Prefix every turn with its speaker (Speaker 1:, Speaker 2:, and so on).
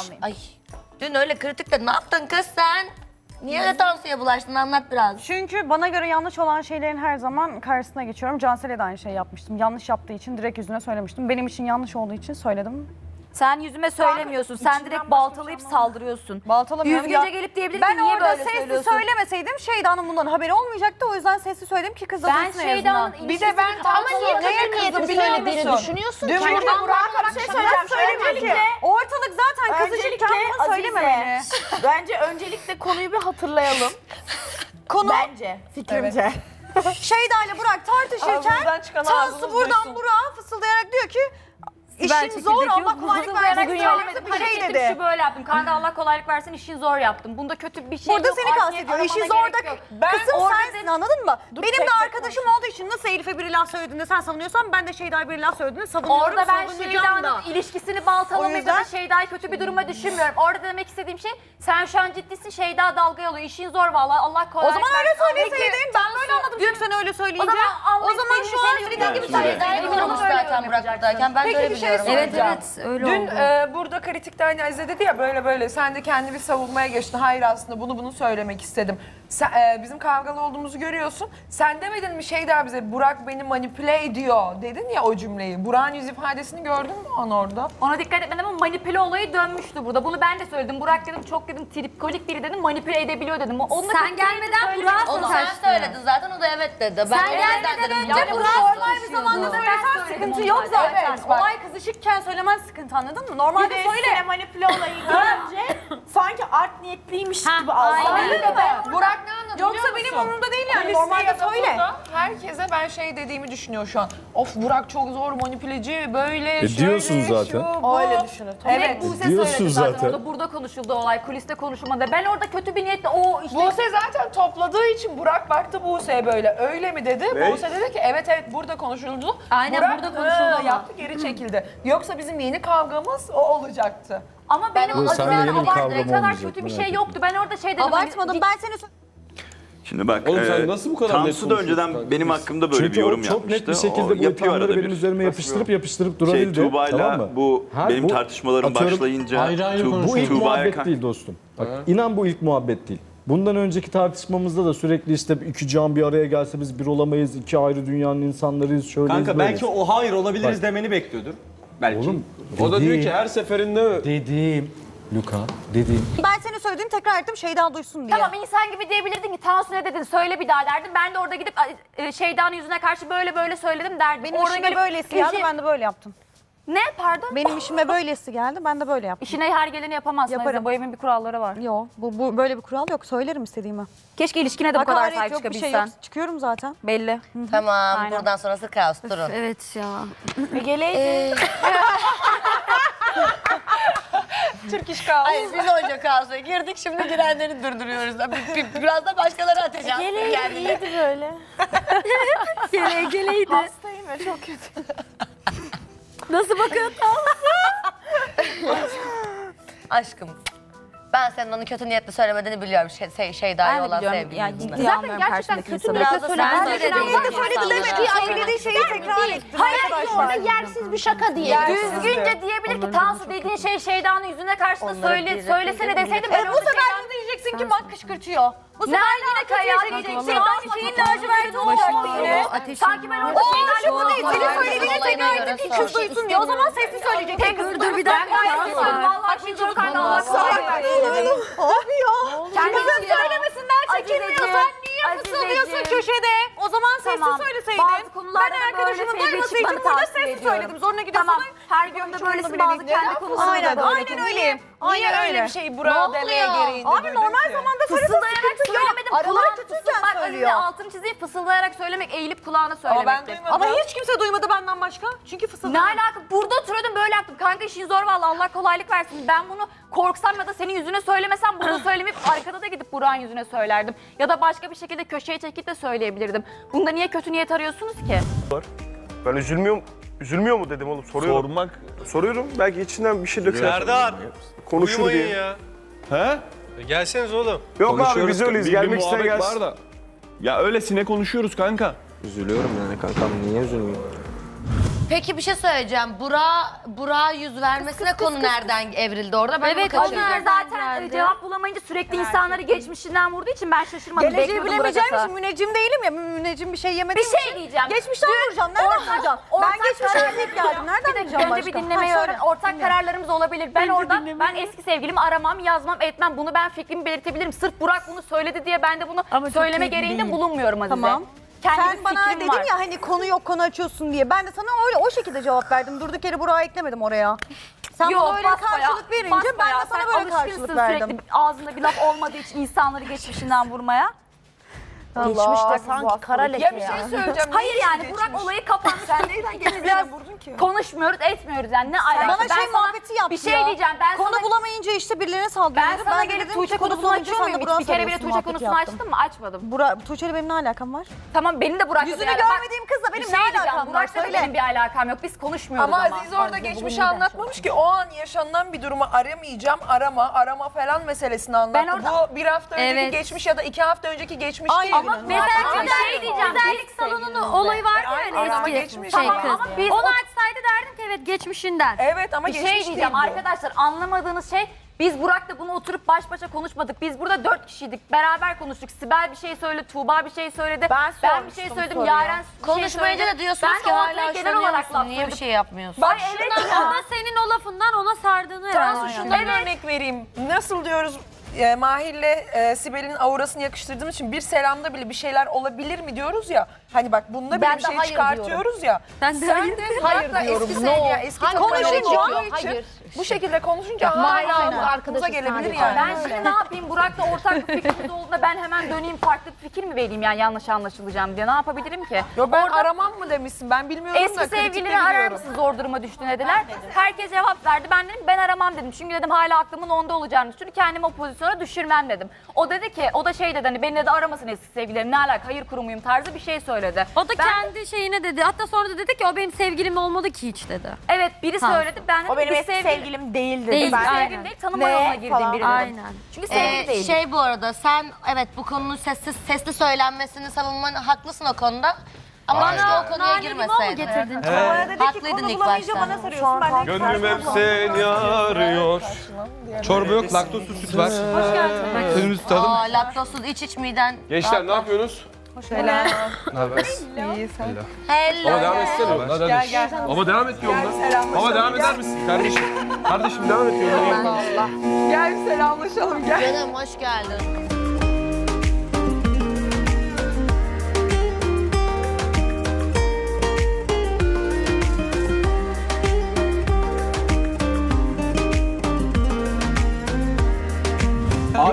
Speaker 1: almayayım.
Speaker 2: Ay dün öyle kritikte ne yaptın kız sen? Niye öyle Tansu'ya bulaştın anlat biraz.
Speaker 3: Çünkü bana göre yanlış olan şeylerin her zaman karşısına geçiyorum. Cansel'e de aynı şey yapmıştım. Yanlış yaptığı için direkt yüzüne söylemiştim. Benim için yanlış olduğu için söyledim.
Speaker 1: Sen yüzüme söylemiyorsun. Sen direkt baltalayıp saldırıyorsun.
Speaker 3: Baltalamıyorum
Speaker 1: Düzgünce
Speaker 3: ya.
Speaker 1: gelip diyebilir
Speaker 3: Ben
Speaker 1: ki niye
Speaker 3: orada
Speaker 1: böyle
Speaker 3: sesli
Speaker 1: söylüyorsun?
Speaker 3: söylemeseydim Şeyda'nın bundan haberi olmayacaktı. O yüzden sesli söyledim ki kız da
Speaker 1: Ben
Speaker 3: duysun en
Speaker 1: Şeyda'nın. Bir de ben
Speaker 4: Ama niye kötü niyetli söylediğini düşünüyorsun
Speaker 3: Dün
Speaker 4: ki?
Speaker 3: burada
Speaker 4: Burak'a bir şey söyleyeceğim.
Speaker 3: söylemedi ki. Ortalık zaten kızışırken bunu söylememeli.
Speaker 4: Bence öncelikle konuyu bir hatırlayalım.
Speaker 3: Konu
Speaker 4: Bence, fikrimce.
Speaker 3: Şeyda ile Burak tartışırken
Speaker 5: çıkan
Speaker 3: Tansu buradan
Speaker 5: duysun.
Speaker 3: Burak'a fısıldayarak diyor ki
Speaker 1: Ben
Speaker 3: işin zor ama kolaylık versin
Speaker 1: söylemedim.
Speaker 3: bir şey
Speaker 1: Hareketim
Speaker 3: dedi.
Speaker 1: Şu böyle yaptım. Kanka Allah kolaylık versin işin zor yaptım. Bunda kötü bir şey
Speaker 3: Burada
Speaker 1: yok.
Speaker 3: seni
Speaker 1: art
Speaker 3: kastediyor. İşin
Speaker 1: aramana
Speaker 3: zorda
Speaker 1: gerek yok.
Speaker 3: kısım
Speaker 1: orada
Speaker 3: sensin anladın mı? Benim
Speaker 4: tek
Speaker 3: de
Speaker 4: tek
Speaker 3: arkadaşım olduğu için nasıl Elif'e bir laf söylediğinde sen savunuyorsan ben de Şeyda'ya bir laf söylediğinde savunuyorum.
Speaker 1: Orada ben
Speaker 3: savunacağım da.
Speaker 1: Şeyda'nın ilişkisini baltalamayı
Speaker 3: O
Speaker 1: ya
Speaker 3: yüzden-
Speaker 1: da Şeyda'yı kötü bir duruma düşünmüyorum. Orada demek istediğim şey sen şu an ciddisin Şeyda dalga yolluyor. İşin zor vallahi Allah kolaylık
Speaker 3: O zaman öyle söyleseydin ben böyle anladım çünkü sen öyle söyleyince.
Speaker 1: O zaman
Speaker 3: şu an
Speaker 1: dediğin gibi
Speaker 2: Şeyda'yı
Speaker 1: Şeyda'yı
Speaker 2: biliyormuş zaten Burak buradayken ben de öyle
Speaker 3: bir şey
Speaker 2: biliyorum.
Speaker 3: söyleyeceğim.
Speaker 2: Evet evet öyle
Speaker 5: Dün
Speaker 2: oldu.
Speaker 5: e, burada kritikte hani Azize dedi ya böyle böyle sen de kendi bir savunmaya geçtin. Hayır aslında bunu bunu söylemek istedim. Sen, e, bizim kavgalı olduğumuzu görüyorsun. Sen demedin mi şey der bize Burak beni manipüle ediyor dedin ya o cümleyi. Burak'ın yüz ifadesini gördün mü an orada?
Speaker 1: Ona dikkat etmedim ama manipüle olayı dönmüştü burada. Bunu ben de söyledim. Burak dedim çok dedim tripkolik biri dedim manipüle edebiliyor dedim. Onunla
Speaker 6: Sen
Speaker 1: kötü
Speaker 6: gelmeden Burak'a.
Speaker 2: Onu sen söyledin zaten o da evet dedi. Ben
Speaker 6: Sen gelmeden
Speaker 2: dedim.
Speaker 6: önce
Speaker 2: Yani
Speaker 6: Burak
Speaker 3: Normal bir zamanda
Speaker 1: Ben
Speaker 3: söylesen
Speaker 1: söyledim
Speaker 3: sıkıntı
Speaker 1: onu
Speaker 3: yok
Speaker 1: zaten.
Speaker 3: zaten.
Speaker 5: Evet, bak.
Speaker 3: Olay kızışıkken söylemen sıkıntı anladın mı?
Speaker 4: Bir
Speaker 3: Normalde
Speaker 4: de
Speaker 3: söyle.
Speaker 4: manipüle olayı sanki art niyetliymiş gibi
Speaker 1: aynen.
Speaker 4: algıladım.
Speaker 5: Burak ne
Speaker 3: Yoksa benim umurumda değil yani.
Speaker 5: Kuliste
Speaker 3: Normalde
Speaker 5: ya da
Speaker 3: söyle.
Speaker 5: burada Herkese ben şey dediğimi düşünüyor şu an. Of Burak çok zor manipüleci böyle
Speaker 7: E,
Speaker 5: şöyle
Speaker 7: diyorsun zaten.
Speaker 5: şu bu.
Speaker 4: Öyle düşünün.
Speaker 1: Evet.
Speaker 5: Evet.
Speaker 1: Buse
Speaker 7: Diyorsun
Speaker 1: söyledi zaten.
Speaker 7: zaten.
Speaker 1: Orada burada konuşuldu olay. Kuliste konuşulmadı. Ben orada kötü bir niyetle o işte
Speaker 5: Buse zaten topladığı için Burak baktı Buse'ye böyle öyle mi dedi. Buse dedi ki evet evet burada konuşuldu.
Speaker 6: Aynen,
Speaker 5: Burak,
Speaker 6: burada konuşuldu
Speaker 5: "Hı,"
Speaker 6: ama.
Speaker 5: yaptı geri çekildi. Yoksa bizim yeni kavgamız o olacaktı.
Speaker 1: ama benim
Speaker 7: Yok,
Speaker 1: abarttığı
Speaker 7: kavgam
Speaker 1: kadar
Speaker 7: olmayacak,
Speaker 1: kötü bir
Speaker 7: merak
Speaker 1: şey
Speaker 7: etme.
Speaker 1: yoktu. Ben orada şey dedim. hani
Speaker 3: Abartmadım ben seni sö-
Speaker 8: Şimdi bak,
Speaker 7: Oğlum sen
Speaker 8: e,
Speaker 7: nasıl bu kadar net
Speaker 8: Tansu da önceden
Speaker 7: konuşuyorsun
Speaker 8: benim
Speaker 7: kanka?
Speaker 8: hakkımda böyle
Speaker 7: Çünkü
Speaker 8: bir yorum
Speaker 7: o çok
Speaker 8: yapmıştı.
Speaker 7: net bir şekilde
Speaker 8: O
Speaker 7: bu
Speaker 8: yapıyor
Speaker 7: ithamları
Speaker 8: arada
Speaker 7: benim
Speaker 8: bir.
Speaker 7: üzerime yapıştırıp yapıştırıp
Speaker 8: Şey,
Speaker 7: durabildi.
Speaker 8: Tuğba'yla
Speaker 7: tamam mı?
Speaker 8: bu
Speaker 7: Ha,
Speaker 8: benim
Speaker 7: bu-
Speaker 8: tartışmalarım
Speaker 7: atıyorum,
Speaker 8: başlayınca
Speaker 9: ayrı ayrı
Speaker 8: Tu-
Speaker 7: Bu ilk
Speaker 8: Tuğba'ya
Speaker 7: muhabbet
Speaker 8: ka-
Speaker 7: değil dostum. Bak inan bu ilk muhabbet değil. Bundan önceki tartışmamızda da sürekli işte iki can bir araya gelse biz bir olamayız, iki ayrı dünyanın insanlarıyız, şöyleyiz
Speaker 9: Kanka
Speaker 7: böyleyiz.
Speaker 9: belki o hayır olabiliriz
Speaker 7: Bak.
Speaker 9: demeni bekliyordur. Belki.
Speaker 7: Oğlum
Speaker 10: O da diyor ki her seferinde
Speaker 7: Dediğim, Luka, dediğim.
Speaker 3: Ben seni söylediğini tekrar ettim Şeyda duysun diye.
Speaker 1: Tamam insan gibi diyebilirdin ki Tansu ne dedin söyle bir daha derdin. Ben de orada gidip e, Şeyda'nın yüzüne karşı böyle böyle söyledim derdim.
Speaker 3: Benim
Speaker 1: Orada
Speaker 3: işime böylesi geldi ben de böyle yaptım.
Speaker 1: Ne pardon?
Speaker 3: Benim işime böylesi geldi ben de böyle yaptım.
Speaker 1: İşine her geleni yapamazsın.
Speaker 3: Yaparım.
Speaker 1: Bu evin bir kuralları var.
Speaker 3: Yo bu, bu böyle bir kural yok söylerim istediğimi.
Speaker 1: Keşke ilişkine de bu kadar
Speaker 3: Hakaret
Speaker 1: sahip
Speaker 3: yok bir şey
Speaker 1: çıkabilsen.
Speaker 3: yok. Çıkıyorum zaten.
Speaker 1: Belli.
Speaker 2: Tamam
Speaker 1: Aynen.
Speaker 2: buradan sonrası kaos durun.
Speaker 6: Evet ya.
Speaker 4: Geleydin.
Speaker 5: Türk iş.
Speaker 2: Hayır biz önce kaosa girdik şimdi girenleri durduruyoruz. Bir- bir- Biraz da başkaları ateş alsın
Speaker 4: Geleydin
Speaker 2: kendine.
Speaker 4: iyiydi böyle.
Speaker 6: Gele geleydi.
Speaker 4: Hastayım ve çok kötü.
Speaker 6: Nasıl bakın?
Speaker 2: Aşkım ben senin onu kötü niyetle söylemediğini biliyorum şey, şey, Şeyda'ya
Speaker 1: Ben de
Speaker 2: olan
Speaker 1: biliyorum. Yani ciddi Zaten gerçekten kötü
Speaker 2: Biraz
Speaker 1: niyetle
Speaker 2: da
Speaker 1: söylemen
Speaker 2: sen
Speaker 1: de
Speaker 2: söyledin.
Speaker 1: önemli.
Speaker 2: Söyledi
Speaker 3: Söyledi demediği söylediği şeyi tekrar ettim arkadaşlar.
Speaker 4: yersiz bir şaka diye.
Speaker 1: Düzgünce diyebilir ki Tansu dediğin şey Şeyda'nın yüzüne karşısında söyle, söylesene deseydim ben
Speaker 3: E, bu
Speaker 1: orada
Speaker 3: de diyeceksin ki bak kışkırtıyor. Bu sefer yine kötüye.
Speaker 1: Şeyda'nın
Speaker 3: Aynı şeyin laciverti olacak yine.
Speaker 1: Sanki ben orada Şeyda'yla
Speaker 3: şu bu değil. Senin söylediğini tekrar ettim ki kız duysun diye. O zaman sessiz söyleyeceksin.
Speaker 1: Dur dur bir dakika. Vallahi şimdi çocuk anne Allah
Speaker 3: Abi ya.
Speaker 1: Kendi
Speaker 3: Kızım
Speaker 1: için-
Speaker 3: söylemesinden çekinmiyorsan niye fısıldıyorsun köşede? O zaman
Speaker 1: Tamam.
Speaker 3: söyleseydin. Ben
Speaker 1: da
Speaker 3: arkadaşımın duyması için burada
Speaker 1: ediyorum.
Speaker 3: söyledim. Zoruna gidiyorsun.
Speaker 1: Her gün de böylesin bazı kendi konusunda
Speaker 3: Aynen,
Speaker 1: da
Speaker 3: aynen öyleyim.
Speaker 5: Niye
Speaker 3: Aynen
Speaker 5: öyle
Speaker 3: öyle.
Speaker 5: bir şeyi Burak'a demeye gereğinde
Speaker 3: Abi normal zamanda
Speaker 1: Fısıldayarak söylemedim.
Speaker 3: Araları
Speaker 1: fısıldak. Bak
Speaker 3: söylüyor.
Speaker 1: Altını çizeyim fısıldayarak söylemek eğilip kulağına
Speaker 5: Ama ben duymadım.
Speaker 3: Ama hiç kimse duymadı benden başka. Çünkü fısıldadım.
Speaker 1: Ne alaka? Burada oturuyordum böyle yaptım. Kanka işin zor vallahi Allah kolaylık versin. Ben bunu korksam ya da senin yüzüne söylemesem burada söylemeyip arkada da gidip Burak'ın yüzüne söylerdim. Ya da başka bir şekilde köşeye çekip de söyleyebilirdim. Bunda niye kötü niyet arıyorsunuz ki?
Speaker 10: ben üzülmüyorum. Üzülmüyor mu dedim oğlum soruyorum.
Speaker 7: Sormak.
Speaker 10: Soruyorum belki içinden bir şey döker.
Speaker 11: Serdar.
Speaker 10: Konuşur
Speaker 11: Uyumayın
Speaker 10: diye.
Speaker 11: ya.
Speaker 7: He?
Speaker 11: E Gelseniz oğlum.
Speaker 10: Yok abi biz öyleyiz gelmek isteyen gelsin.
Speaker 7: var da. Ya öylesine konuşuyoruz kanka.
Speaker 10: Üzülüyorum yani kankam niye üzülmeyeyim?
Speaker 2: Peki bir şey söyleyeceğim. Burak Burak'a yüz vermesine konu nereden evrildi orada? Ben
Speaker 6: Evet,
Speaker 2: evet,
Speaker 6: o
Speaker 1: Onlar
Speaker 6: nereden
Speaker 1: zaten
Speaker 6: geldi?
Speaker 1: cevap bulamayınca sürekli insanları geçmişinden vurduğu için ben şaşırmadım.
Speaker 3: Geleceği
Speaker 1: Bekliyordum
Speaker 3: bilemeyeceğim için müneccim değilim ya. Müneccim bir şey yemediğim
Speaker 1: Bir şey diyeceğim.
Speaker 3: Geçmişten vuracağım. Nereden vuracağım? Ben geçmişe gidip geldim. Nereden vuracağım
Speaker 1: önce bir dinlemeyi öğren. Ortak kararlarımız olabilir. Ben orada ben eski sevgilimi aramam, yazmam, etmem. Bunu ben fikrimi belirtebilirim. Sırf Burak bunu söyledi diye ben de bunu söyleme gereğinde bulunmuyorum Azize.
Speaker 3: Tamam.
Speaker 1: Kendi
Speaker 3: Sen
Speaker 1: bir
Speaker 3: bana
Speaker 1: fikrim
Speaker 3: dedin
Speaker 1: var.
Speaker 3: ya hani konu yok konu açıyorsun diye. Ben de sana öyle o şekilde cevap verdim. Durduk yere Burak'ı eklemedim oraya. Sen
Speaker 1: Yok,
Speaker 3: bana öyle bir
Speaker 1: basbayağı-
Speaker 3: karşılık verince ben de sana
Speaker 1: sen
Speaker 3: böyle
Speaker 1: alışkınsın
Speaker 3: karşılık verdim.
Speaker 1: sürekli ağzında bir laf olmadığı için insanları geçmişinden vurmaya.
Speaker 3: Allah, sanki kara leke
Speaker 5: Ya bir şey söyleyeceğim.
Speaker 1: Hayır
Speaker 5: Neyse
Speaker 1: yani
Speaker 5: geçmiş.
Speaker 1: Burak olayı kapandı.
Speaker 5: Sen neyden geçmişten vurdun ki?
Speaker 1: Konuşmuyoruz, etmiyoruz yani ne alaka?
Speaker 3: Bana
Speaker 1: Ben
Speaker 3: şey
Speaker 1: sana
Speaker 3: muhabbeti yaptı
Speaker 1: Bir şey
Speaker 3: ya.
Speaker 1: diyeceğim. Ben
Speaker 3: Konu
Speaker 1: sana
Speaker 3: bulamayınca işte birilerine saldırıyor.
Speaker 1: ben sana
Speaker 3: de
Speaker 1: gelip Tuğçe konusunu açıyor muyum? Bir kere bile Tuğçe konusunu açtın mı? Açmadım.
Speaker 3: Burak, Tuğçe'yle benim ne alakam var?
Speaker 1: Tamam benim de Burak'la
Speaker 3: Yüzünü
Speaker 1: bir alakam-
Speaker 3: görmediğim kızla benim
Speaker 1: şey
Speaker 3: ne
Speaker 1: diyeceğim.
Speaker 3: alakam var?
Speaker 1: Burak'la benim bir alakam yok. Biz konuşmuyoruz
Speaker 5: Ama
Speaker 1: ama.
Speaker 5: Aziz orada geçmişi anlatmamış ki o an yaşanılan bir durumu aramayacağım, arama, arama falan meselesini anlattı.
Speaker 1: Ben
Speaker 5: Bu bir hafta önceki geçmiş ya da iki hafta önceki geçmiş değil.
Speaker 3: Ama
Speaker 6: Mesela
Speaker 1: şey diyeceğim,
Speaker 6: güzellik salonunun olayı vardı ya hani
Speaker 5: ama
Speaker 6: eski
Speaker 5: geçmiş
Speaker 6: şey
Speaker 1: Tamam,
Speaker 6: kız.
Speaker 1: ama biz
Speaker 6: Onu açsaydı derdim ki evet geçmişinden.
Speaker 5: Evet ama
Speaker 1: Bir
Speaker 5: geçmiş
Speaker 1: şey diyeceğim
Speaker 5: değil bu.
Speaker 1: arkadaşlar anlamadığınız şey biz Burak'la bunu oturup baş başa konuşmadık. Biz burada dört kişiydik. Beraber konuştuk. Sibel bir şey söyledi, Tuğba bir şey söyledi.
Speaker 4: Ben
Speaker 1: bir şey
Speaker 4: sormuştum
Speaker 1: söyledim,
Speaker 4: soruyu.
Speaker 1: Yaren bir şey
Speaker 2: Konuşmayınca
Speaker 1: söyledi.
Speaker 2: da diyorsunuz
Speaker 1: Ben
Speaker 2: ki hala
Speaker 1: ortaya genel olarak
Speaker 2: musun? Niye bir şey yapmıyorsun?
Speaker 1: Bak
Speaker 6: Evet da senin o lafından ona sardığını
Speaker 5: Tansu
Speaker 6: herhalde.
Speaker 5: şundan
Speaker 1: Evet.
Speaker 5: örnek vereyim. Nasıl diyoruz e, Mahir'le e, Sibel'in aurasını yakıştırdığım için bir selamda bile bir şeyler olabilir mi diyoruz ya. Hani bak bunda bile
Speaker 1: Ben
Speaker 5: bir
Speaker 1: de
Speaker 5: şey
Speaker 1: hayır
Speaker 5: çıkartıyoruz ya.
Speaker 6: Ben de
Speaker 5: Sen
Speaker 6: hayır
Speaker 5: de
Speaker 1: Hayır diyorum,
Speaker 5: eski
Speaker 1: no.
Speaker 5: sevgili, eski
Speaker 1: Hayır, konuşunca
Speaker 5: için
Speaker 1: hayır.
Speaker 5: bu şekilde konuşunca hala bu aklımıza gelebilir yani.
Speaker 1: Ben şimdi ne yapayım Burak'la ortak bir fikrimiz olduğunda ben hemen döneyim farklı bir fikir mi vereyim yani yanlış anlaşılacağım diye ne yapabilirim ki?
Speaker 5: Yo ben
Speaker 1: Orada-
Speaker 5: aramam mı demişsin ben bilmiyorum da
Speaker 1: Eski sevgilini arar
Speaker 5: biliyorum.
Speaker 1: mısın zor duruma düştün dediler. Herkes cevap verdi. Ben dedim ben aramam dedim. Çünkü dedim hala aklımın onda olacağını düşünüyorum. Kendimi o pozisyona düşürmem dedim. O dedi ki o da şey dedi hani beni de aramasın eski sevgilerim ne alaka hayır kurumuyum tarzı bir şey söyledi.
Speaker 6: O da
Speaker 1: Ben-
Speaker 6: kendi şeyine dedi. Hatta sonra da dedi ki o benim sevgilim olmadı ki hiç dedi.
Speaker 1: Evet biri
Speaker 6: Tamam.
Speaker 1: söyledi. Ben dedim
Speaker 4: O benim eski
Speaker 1: sevgili-
Speaker 4: sevgilim değildi.
Speaker 6: Değil,
Speaker 4: Ben
Speaker 6: aynen.
Speaker 1: sevgilim değil tanıma
Speaker 4: Ne
Speaker 1: yoluna girdiğim
Speaker 4: falan.
Speaker 1: biri dedim.
Speaker 6: Aynen.
Speaker 1: Çünkü sevgili
Speaker 2: Ee,
Speaker 1: değil.
Speaker 2: şey bu arada sen evet bu konunun sessiz sesli söylenmesini savunman haklısın o konuda. Ama keşke o konuya
Speaker 6: Nane limon mu
Speaker 2: girmeseydin.
Speaker 6: getirdin?
Speaker 3: Bana dedi ki
Speaker 2: Haklıydın
Speaker 3: konu
Speaker 2: ilk
Speaker 3: bulamayınca
Speaker 2: başta.
Speaker 3: bana sarıyorsun. Ben de
Speaker 10: Gönlüm hep seni arıyor.
Speaker 9: Çorba yok, laktozsuz süt var.
Speaker 6: Hoş geldin.
Speaker 9: Sözümüzü tutalım.
Speaker 2: Aa laktozsuz iç iç miden.
Speaker 10: Gençler ne yapıyorsunuz?
Speaker 9: Ne haber?
Speaker 2: Hello.
Speaker 10: Ama devam etsene yoluna.
Speaker 5: Gel gel.
Speaker 10: Ama devam et yoluna. Ama devam eder misin kardeşim? Kardeşim devam et yoluna.
Speaker 5: Gel selamlaşalım gel.
Speaker 2: Canım hoş geldin.